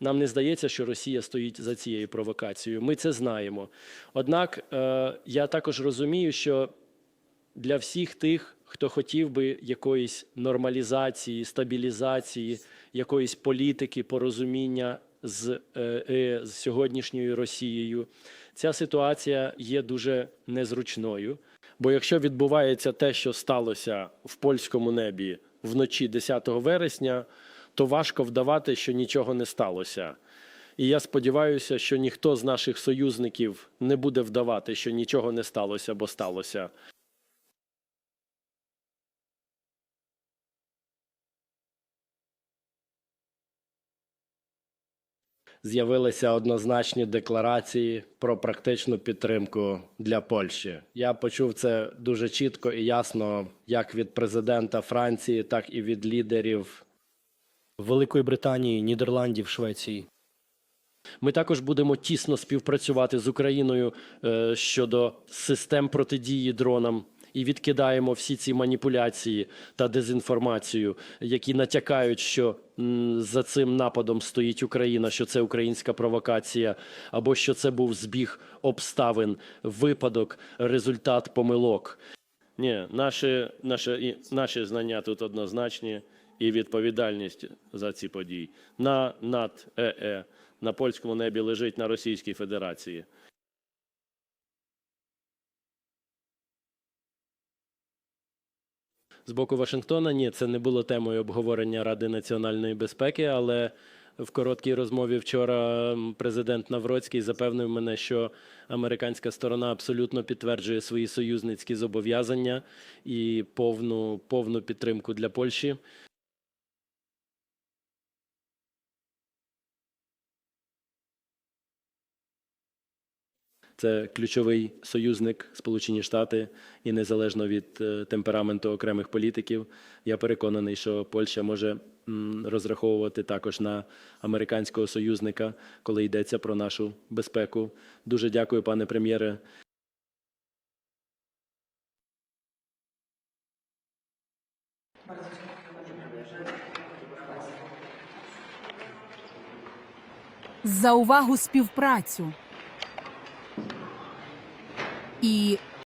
Нам не здається, що Росія стоїть за цією провокацією. Ми це знаємо. Однак е, я також розумію, що для всіх тих, хто хотів би якоїсь нормалізації, стабілізації, якоїсь політики, порозуміння з, е, е, з сьогоднішньою Росією, ця ситуація є дуже незручною. Бо якщо відбувається те, що сталося в польському небі вночі 10 вересня, то важко вдавати, що нічого не сталося. І я сподіваюся, що ніхто з наших союзників не буде вдавати, що нічого не сталося, бо сталося. З'явилися однозначні декларації про практичну підтримку для Польщі. Я почув це дуже чітко і ясно, як від президента Франції, так і від лідерів Великої Британії, Нідерландів, Швеції. Ми також будемо тісно співпрацювати з Україною е, щодо систем протидії дронам і відкидаємо всі ці маніпуляції та дезінформацію, які натякають, що за цим нападом стоїть Україна, що це українська провокація, або що це був збіг обставин, випадок, результат помилок. Ні, наші, наші, наші знання тут однозначні і відповідальність за ці події. На над ЕЕ на польському небі лежить на Російській Федерації. З боку Вашингтона ні, це не було темою обговорення Ради національної безпеки, але в короткій розмові вчора президент Навроцький запевнив мене, що американська сторона абсолютно підтверджує свої союзницькі зобов'язання і повну, повну підтримку для Польщі. Це ключовий союзник Сполучені Штати, і незалежно від е, темпераменту окремих політиків, я переконаний, що Польща може розраховувати також на американського союзника, коли йдеться про нашу безпеку. Дуже дякую, пане прем'єре. за увагу співпрацю і